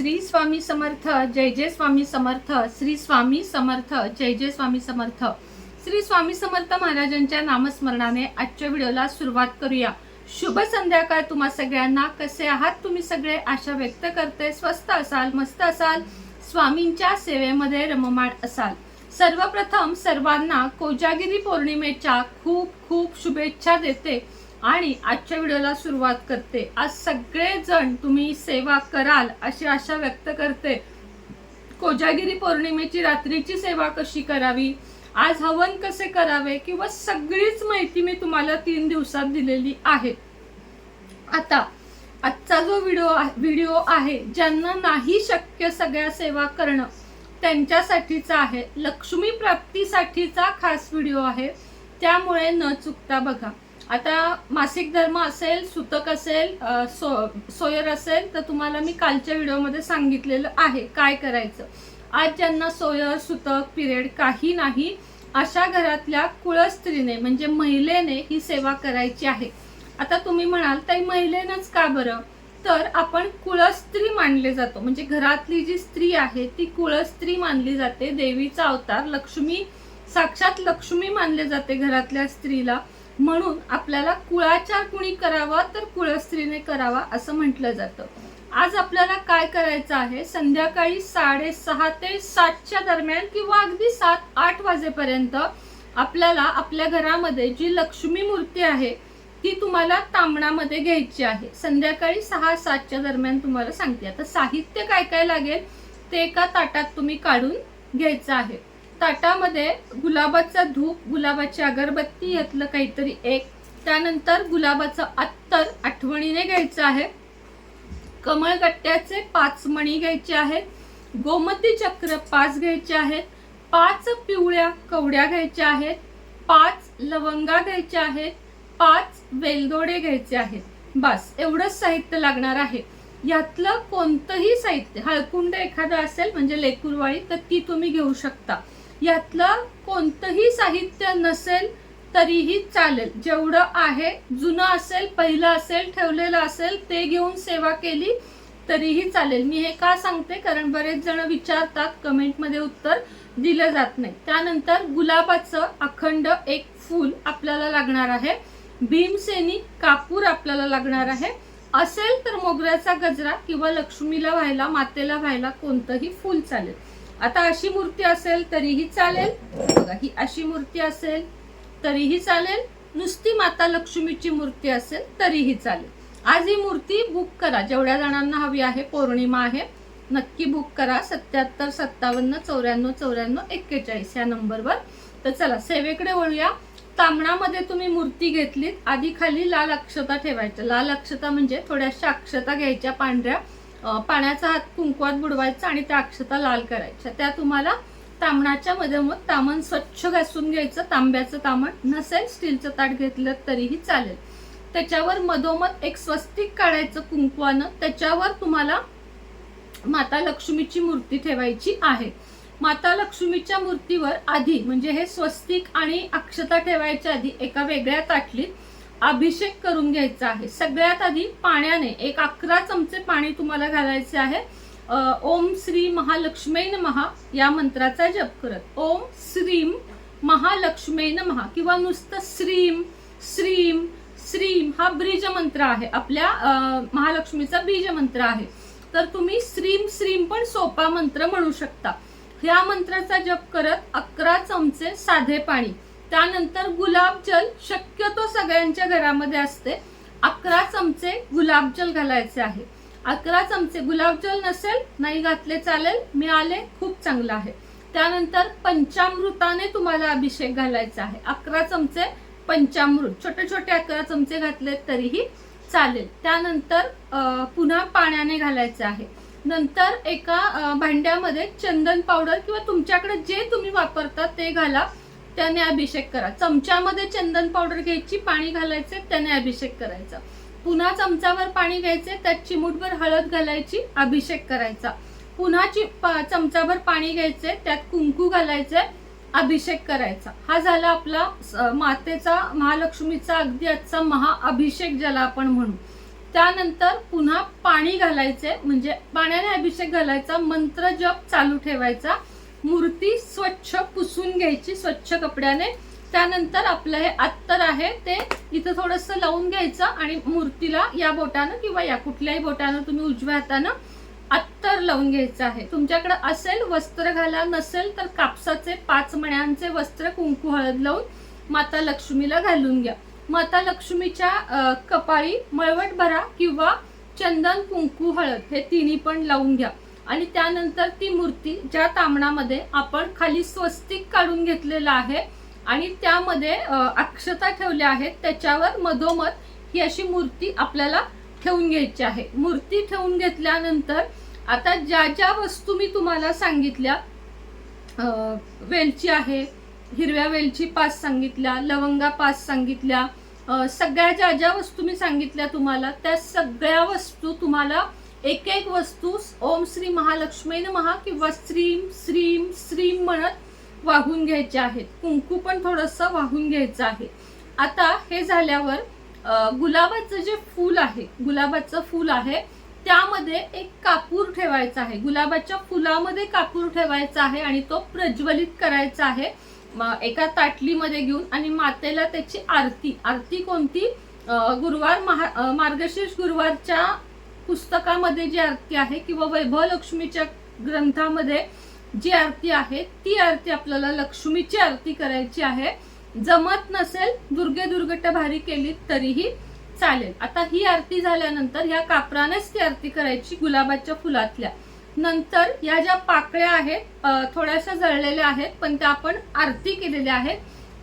श्री स्वामी समर्थ जय जय स्वामी समर्थ श्री स्वामी समर्थ जय जय स्वामी समर्थ. श्री स्वामी समर्थ महाराजांच्या नामस्मरणाने आजच्या व्हिडिओला सुरुवात करूया. शुभ संध्याकाळ तुम्हा सगळ्यांना. कसे आहात तुम्ही सगळे? आशा व्यक्त करते. स्वस्त असाल मस्त असाल. स्वामींच्या सेवेमध्ये रममाण असाल. सर्वप्रथम सर्वांना कोजागिरी पौर्णिमेच्या खूप खूप शुभेच्छा देते. आणि आजच्या व्हिडिओला सुरुवात करते. आज सगळेजण तुम्ही सेवा कराल अशी आशा व्यक्त करते. कोजागिरी पौर्णिमेची रात्रीची सेवा कशी करावी? आज हवन कसे करावे? किंवा सगळीच माहिती मी तुम्हाला तीन दिवसात दिलेली आहे. आता आजचा जो व्हिडिओ व्हिडिओ आहे ज्यांना नाही शक्य सगळ्या सेवा करणं त्यांच्यासाठीचा आहे. लक्ष्मी प्राप्तीसाठीचा खास व्हिडिओ आहे. त्यामुळे न चुकता बघा. आता मासिक धर्म असेल सुतक असेल सो सोयर असेल तर तुम्हाला मी कालच्या व्हिडिओमध्ये सांगितलेलं आहे काय करायचं. आज ज्यांना सोयर सुतक पिरियड काही नाही अशा घरातल्या कुळस्त्रीने म्हणजे महिलेने ही सेवा करायची आहे. आता तुम्ही म्हणाल ताई महिलेनंच का बरं? तर आपण कुळस्त्री मानले जातो. म्हणजे घरातली जी स्त्री आहे ती कुळस्त्री मानली जाते. देवीचा अवतार लक्ष्मी साक्षात लक्ष्मी मानले जाते घरातल्या स्त्रीला. म्हणून आपल्याला कुळाचार कुणी करावा तर कुळस्त्रीने करावा असं म्हटलं जातं. आज आपल्याला काय करायचं आहे? संध्याकाळी साडेसहा ते सातच्या दरम्यान किंवा अगदी सात आठ वाजेपर्यंत आपल्याला आपल्या घरामध्ये जी लक्ष्मी मूर्ती आहे ती तुम्हाला तांबणामध्ये घ्यायची आहे. संध्याकाळी सहा सातच्या दरम्यान तुम्हाला सांगते. आता साहित्य काय काय लागेल? ते एका ताटात तुम्ही काढून घ्यायचं आहे. ताटामध्ये गुलाबाचा धूप गुलाबाची अगरबत्ती यातलं काहीतरी एक. त्यानंतर गुलाबाचं अत्तर आठवणीने घ्यायचं आहे. कमळगट्ट्याचे पाच मणी घ्यायचे आहेत. गोमती चक्र पाच घ्यायचे आहेत. पाच पिवळ्या कवड्या घ्यायच्या आहेत. पाच लवंगा घ्यायच्या आहेत. पाच वेलदोडे घ्यायचे आहेत. बस एवढंच साहित्य लागणार आहे. यातलं कोणतंही साहित्य हळकुंड एखादं असेल म्हणजे लेकुरवाळी तर ती तुम्ही घेऊ शकता. यातलं कोणतंही साहित्य नसेल तरीही चालेल. जेवढं आहे जुनं असेल पहिलं असेल ठेवलेलं असेल ते घेऊन सेवा केली तरीही चालेल. मी हे का सांगते? कारण बरेच जण विचारतात कमेंटमध्ये उत्तर दिलं जात नाही. त्यानंतर गुलाबाचं अखंड एक फूल आपल्याला लागणार आहे. भीमसेनी कापूर आपल्याला लागणार आहे. असेल तर मोगऱ्याचा गजरा किंवा लक्ष्मीला व्हायला मातेला व्हायला कोणतंही फूल चालेल. आता अशी मूर्ती असेल तरीही चालेल. बघा ही अशी मूर्ती असेल तरीही चालेल. नुसती माता लक्ष्मीची मूर्ती असेल तरीही चालेल. आज ही मूर्ती बुक करा. जेवढ्या जणांना हवी आहे पौर्णिमा आहे नक्की बुक करा. सत्याहत्तर सत्तावन्न चौऱ्याण्णव चौऱ्याण्णव एक्केचाळीस या नंबरवर. तर चला सेवेकडे वळूया. तांबणामध्ये तुम्ही मूर्ती घेतलीत. आधी खाली लाल अक्षता ठेवायच्या. लाल अक्षता म्हणजे थोड्याशा अक्षता घ्यायच्या पांढऱ्या. पाण्याचा हात कुंकवात बुडवायचा आणि त्या अक्षता लाल करायच्या त्या तुम्हाला तांबणाच्या मधोमध तामण स्वच्छ घासून घ्यायचं. तांब्याचं तामण नसेल स्टीलचं ताट घेतलं तरीही चालेल. त्याच्यावर मधोमध एक स्वस्तिक काढायचं कुंकवानं. त्याच्यावर तुम्हाला माता लक्ष्मीची मूर्ती ठेवायची आहे. माता लक्ष्मीच्या मूर्तीवर आधी म्हणजे हे स्वस्तिक आणि अक्षता ठेवायच्या आधी एका वेगळ्या ताटलीत अभिषेक करून घ्यायचा आहे. सगळ्यात आधी पाण्याने एक अकरा चमचे पाणी तुम्हाला घालायचे आहे. ओम श्री महालक्ष्मी महा या मंत्राचा जप करत. ओम श्रीम महालक्ष्मी महा किंवा नुसतं श्रीम श्रीम श्रीम हा ब्रीज मंत्र आहे. आपल्या महालक्ष्मीचा बीज मंत्र आहे. तर तुम्ही श्रीम श्रीम पण सोपा मंत्र म्हणू शकता. ह्या मंत्राचा जप करत अकरा चमचे साधे पाणी. त्यानंतर गुलाबजल शक्यतो सगळ्यांच्या घरामध्ये असते. अकरा चमचे गुलाबजल घालायचे आहे. अकरा चमचे गुलाबजल नसेल नाही घातले चालेल मिळाले खूप चांगलं आहे. त्यानंतर पंचामृताने तुम्हाला अभिषेक घालायचा आहे. अकरा चमचे पंचामृत छोटे छोटे अकरा चमचे घातले तरीही चालेल. त्यानंतर पुन्हा पाण्याने घालायचं आहे. नंतर एका भांड्यामध्ये चंदन पावडर किंवा तुमच्याकडे जे तुम्ही वापरता ते घाला. त्याने अभिषेक करा. चमच्यामध्ये चंदन पावडर घ्यायची पाणी घालायचे त्याने अभिषेक करायचा. पुन्हा चमचावर पाणी घ्यायचे त्यात चिमूटभर हळद घालायची अभिषेक करायचा. पुन्हा चि चमचाभर पाणी घ्यायचे त्यात कुंकू घालायचे अभिषेक करायचा. हा झाला आपला मातेचा महालक्ष्मीचा अगदी आजचा महाअभिषेक ज्याला आपण म्हणू. त्यानंतर पुन्हा पाणी घालायचे म्हणजे पाण्याने अभिषेक घालायचा मंत्र जप चालू ठेवायचा. मूर्ती स्वच्छ पुसून घ्यायची स्वच्छ कपड्याने. त्यानंतर आपलं हे अत्तर आहे ते इथं थोडंसं लावून घ्यायचं आणि मूर्तीला या बोटानं किंवा या कुठल्याही बोटानं तुम्ही उजव्या हातानं अत्तर लावून घ्यायचं आहे. तुमच्याकडे असेल वस्त्र घाला नसेल तर कापसाचे पाच मण्यांचे वस्त्र कुंकू हळद लावून माता लक्ष्मीला घालून घ्या. माता लक्ष्मीच्या कपाळी मळवट भरा किंवा चंदन कुंकू हळद हे तिन्ही पण लावून घ्या. आणि त्यानंतर ती मूर्ती ज्या तामणामध्ये आपण खाली स्वस्तिक काढून घेतलेलं आहे आणि त्यामध्ये अक्षता ठेवल्या आहेत त्याच्यावर मधोमध ही अशी मूर्ती आपल्याला ठेवून घ्यायची आहे. मूर्ती ठेवून घेतल्यानंतर आता ज्या ज्या वस्तू मी तुम्हाला सांगितल्या वेलची आहे हिरव्या वेलची पाच सांगितल्या लवंगा पाच सांगितल्या सगळ्या ज्या ज्या वस्तू मी सांगितल्या तुम्हाला त्या सगळ्या वस्तू तुम्हाला एक एक वस्तूस ओम श्री महालक्ष्मी महा किंवा श्रीम श्रीम श्रीम म्हणत वाहून घ्यायचे आहेत. कुंकू पण थोडंसं वाहून घ्यायचं आहे. आता हे झाल्यावर गुलाबाचं जे फूल आहे गुलाबाचं फूल आहे त्यामध्ये एक कापूर ठेवायचा आहे. गुलाबाच्या फुलामध्ये कापूर ठेवायचा आहे आणि तो प्रज्वलित करायचा आहे. एका ताटलीमध्ये घेऊन आणि मातेला त्याची आरती. आरती कोणती? गुरुवार महा मार्गशीर्ष गुरुवारच्या पुस्तकामध्ये जी आरती आहे किंवा वैभव लक्ष्मीच्या ग्रंथामध्ये जी आरती आहे ती आरती आपल्याला लक्ष्मीची आरती करायची आहे. जमत नसेल दुर्गे दुर्गट भारी केली तरीही चालेल. आता ही आरती झाल्यानंतर ह्या कापरानेच ती आरती करायची गुलाबाच्या फुलातल्या. नंतर या ज्या पाकळ्या आहेत थोड्याशा जळलेल्या आहेत पण त्या आपण आरती केलेल्या आहेत.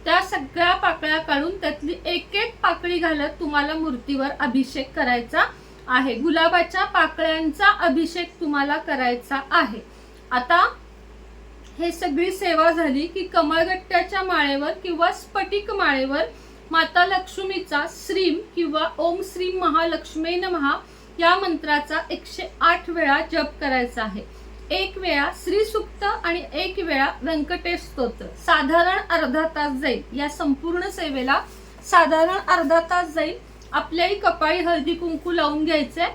त्या सगळ्या पाकळ्या काढून त्यातली एक एक पाकळी घालत तुम्हाला मूर्तीवर अभिषेक करायचा. आहे. गुलाबाच्या पाकळ्यांचा अभिषेक तुम्हाला करायचा आहे. आता हे सगळी सेवा झाली की कमळगट्ट्याच्या माळेवर किंवा स्फटिक माळेवर माता लक्ष्मीचा श्रीम किंवा ओम श्रीम महालक्ष्मी नमहा या मंत्राचा एकशे आठ वेळा जप करायचा आहे. एक वेळा श्री सुक्त आणि एक वेळा व्यंकटेश स्तोत्र. साधारण अर्धा तास जाईल. या संपूर्ण सेवेला साधारण अर्धा तास जाईल. आपल्याही कपाळी हळदी कुंकू लावून घ्यायचे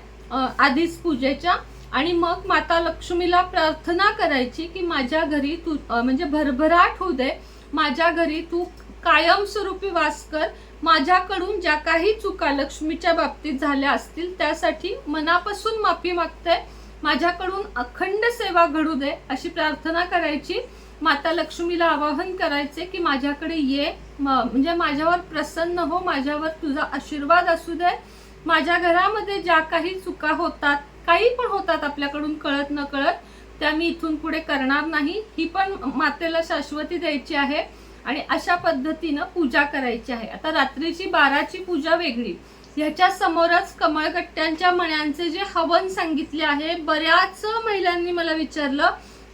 आधीच पूजेच्या. आणि मग माता लक्ष्मीला प्रार्थना करायची की माझ्या घरी तू म्हणजे भरभराट होऊ दे. माझ्या घरी तू कायमस्वरूपी वास कर. माझ्याकडून ज्या काही चुका लक्ष्मीच्या बाबतीत झाल्या असतील त्यासाठी मनापासून माफी मागते. माझ्याकडून अखंड सेवा घडू दे अशी प्रार्थना करायची. माता लक्ष्मीला आवाहन करायचे की माझ्याकडे ये. म्हणजे माझ्यावर प्रसन्न हो माझ्यावर तुझा आशीर्वाद असू दे. माझ्या घरामध्ये ज्या काही चुका होतात काही पण होतात आपल्याकडून कळत न कळत त्या मी इथून पुढे करणार नाही. ही पण मातेला शाश्वती द्यायची आहे आणि अशा पद्धतीनं पूजा करायची आहे. आता रात्रीची बाराची पूजा वेगळी. ह्याच्या समोरच कमळगट्ट्यांच्या मण्यांचे जे हवन सांगितले आहे बऱ्याच महिलांनी मला विचारलं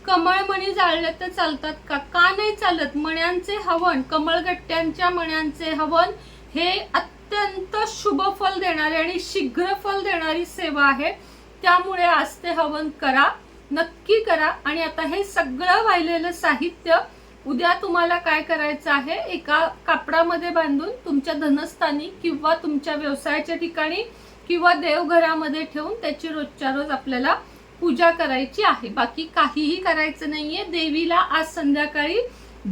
कमळमणी जाळले तर चालतात का? का नाही चालत? मण्यांचे हवन कमळगट्ट्यांच्या मण्यांचे हवन हे अत्यंत शुभ फल देणारे आणि शीघ्र फल देणारी सेवा आहे. त्यामुळे आज ते हवन करा नक्की करा. आणि आता हे सगळं वाहिलेलं साहित्य उद्या तुम्हाला काय करायचं आहे? एका कापडामध्ये बांधून तुमच्या धनस्थानी किंवा तुमच्या व्यवसायाच्या ठिकाणी किंवा देवघरामध्ये ठेवून त्याची रोजच्या रोज आपल्याला पूजा करायची आहे. बाकी काहीही करायचं नाहीये. देवीला आज संध्याकाळी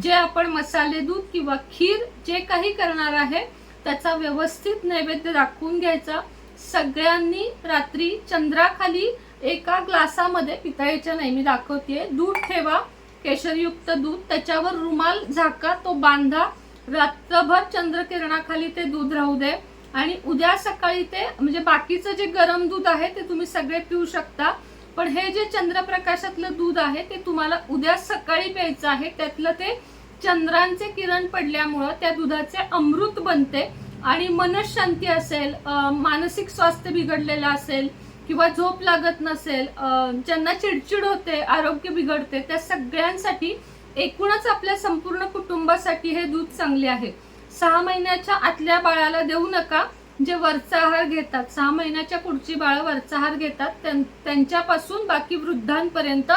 जे आपण मसाले दूध किंवा खीर जे काही करणार आहे त्याचा व्यवस्थित नैवेद्य दाखवून घ्यायचा. सगळ्यांनी रात्री चंद्राखाली एका ग्लासामध्ये पितळेच्या नाही मी दाखवते दूध ठेवा. केशरयुक्त दूध. त्याच्यावर रुमाल झाका. तो बांधा. रात्रभर चंद्रकिरणाखाली ते दूध राहू दे. आणि उद्या सकाळी ते म्हणजे बाकीचं जे गरम दूध आहे ते तुम्ही सगळे पिऊ शकता. पण हे जे चंद्रप्रकाशातलं दूध आहे ते तुम्हाला उद्या सकाळी प्यायचं आहे. त्यातलं ते चंद्रांचे किरण पडल्यामुळं त्या दुधाचे अमृत बनते. आणि मनशांती असेल मानसिक स्वास्थ्य बिघडलेलं असेल किंवा झोप लागत नसेल ज्यांना चिडचिड होते आरोग्य बिघडते त्या सगळ्यांसाठी एकूणच आपल्या संपूर्ण कुटुंबासाठी हे दूध चांगले आहे. सहा महिन्याच्या आतल्या बाळाला देऊ नका. जे वरचा आहार घेतात सहा महिन्याच्या पुढची बाळं वरचा आहार घेतात त्यां- त्यांच्यापासून बाकी वृद्धांपर्यंत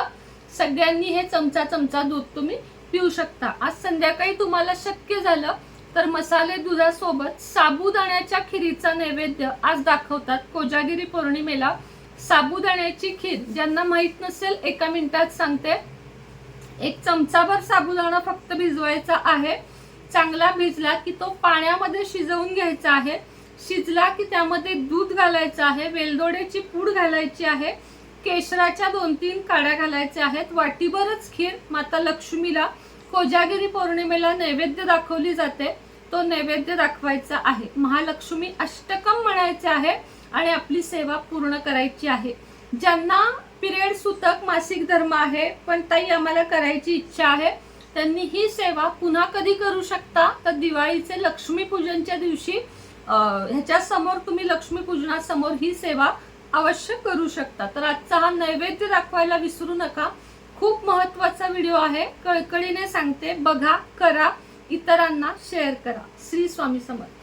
सगळ्यांनी हे चमचा चमचा दूध तुम्ही पिऊ शकता. आज संध्याकाळी तुम्हाला शक्य झालं तर मसाले दुधासोबत साबुदाण्याच्या खिरीचा नैवेद्य आज दाखवतात कोजागिरी पौर्णिमेला. साबुदाण्याची खीर ज्यांना माहीत नसेल एका मिनिटात सांगते. एक चमचाभर साबुदाणा फक्त भिजवायचा आहे. चांगला भिजला की तो पाण्यामध्ये शिजवून घ्यायचा आहे. शिजला की त्यामध्ये दूध घालायचं आहे वेलदोड्याची पूड घालायची आहे केशराच्या दोन तीन काड्या घालायच्या आहेत वाटीभरच खीर माता लक्ष्मीला कोजागिरी पौर्णिमेला नैवेद्य दाखवली जाते तो नैवेद्य दाखवायचा आहे. महालक्ष्मी अष्टकम म्हणायचे आहे आणि आपली सेवा पूर्ण करायची आहे. ज्यांना पिरियड सुतक मासिक धर्म आहे पण ताई आम्हाला करायची इच्छा आहे त्यांनी ही सेवा पुन्हा कधी करू शकता? तर दिवाळीचे लक्ष्मीपूजनच्या दिवशी ह्याच्या समोर तुम्ही लक्ष्मीपूजनासमोर ही सेवा अवश्य करू शकता. तर आजचा हा नैवेद्य दाखवायला विसरू नका. खूप महत्त्वाचा व्हिडिओ आहे. कळकळीने सांगते. बघा करा. इतरांना शेअर करा. श्री स्वामी समर्थ.